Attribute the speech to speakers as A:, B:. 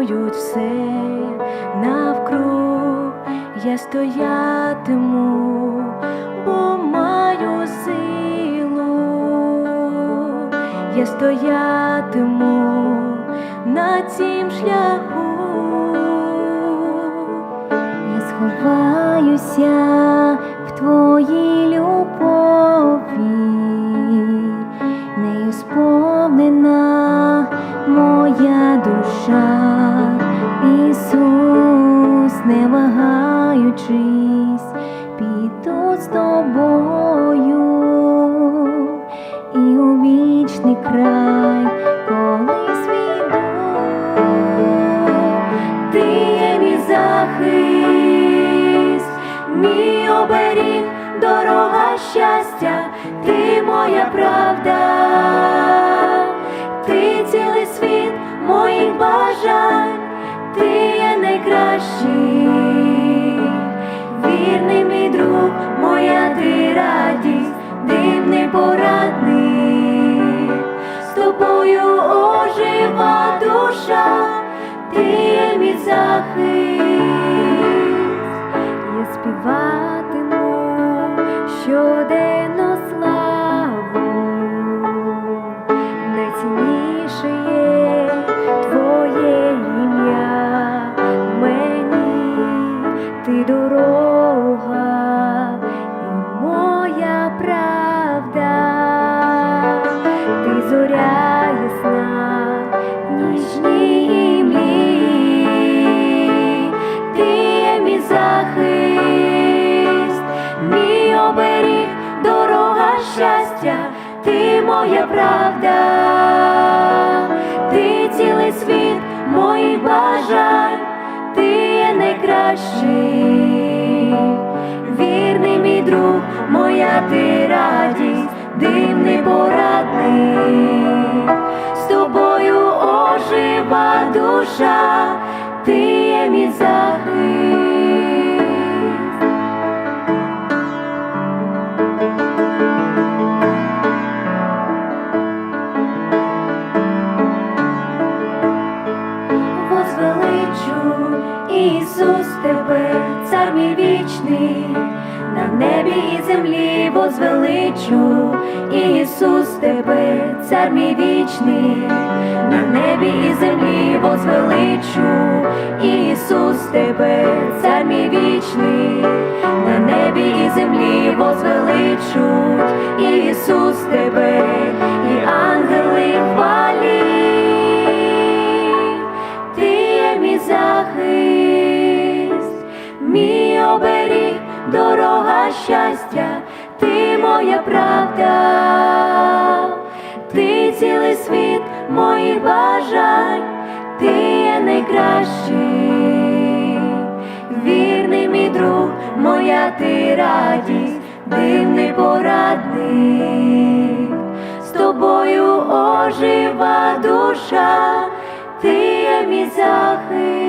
A: руйнують все навкруг, я стоятиму, бо маю силу, я стоятиму на цім шляху.
B: Я сховаюся в твоїй любові, Ісус, не вагаючись, піду з тобою і у вічний край колись війду.
A: Ти є мій захист, мій оберіг, дорога щастя, ти моя правда, найкращий, вірний мій друг, моя ти радість, дивний порадник, з тобою ожива душа ти є мій захист.
B: Ти дорога і моя правда, ти зоря ясна, ніжній імлі,
A: Ти є мій захист, мій оберіг, дорога щастя, ти моя правда, ти цілий світ моїх бажань, ти є найкращий, моя ти радість, дивний порадник, з тобою ожива душа, ти є мій захист. Возвеличу, Ісус тебе, цар мій вічний, небі і землі возвеличу, Ісус тебе, цар мій вічний, на небі і землі возвеличу, Ісус тебе, цар мій вічний, на небі і землі возвеличуть, Ісус тебе, щастя, ти моя правда, ти цілий світ моїх бажань, ти є найкращий, вірний мій друг, моя ти радість, дивний порадник, з тобою ожива душа ти є мій захист.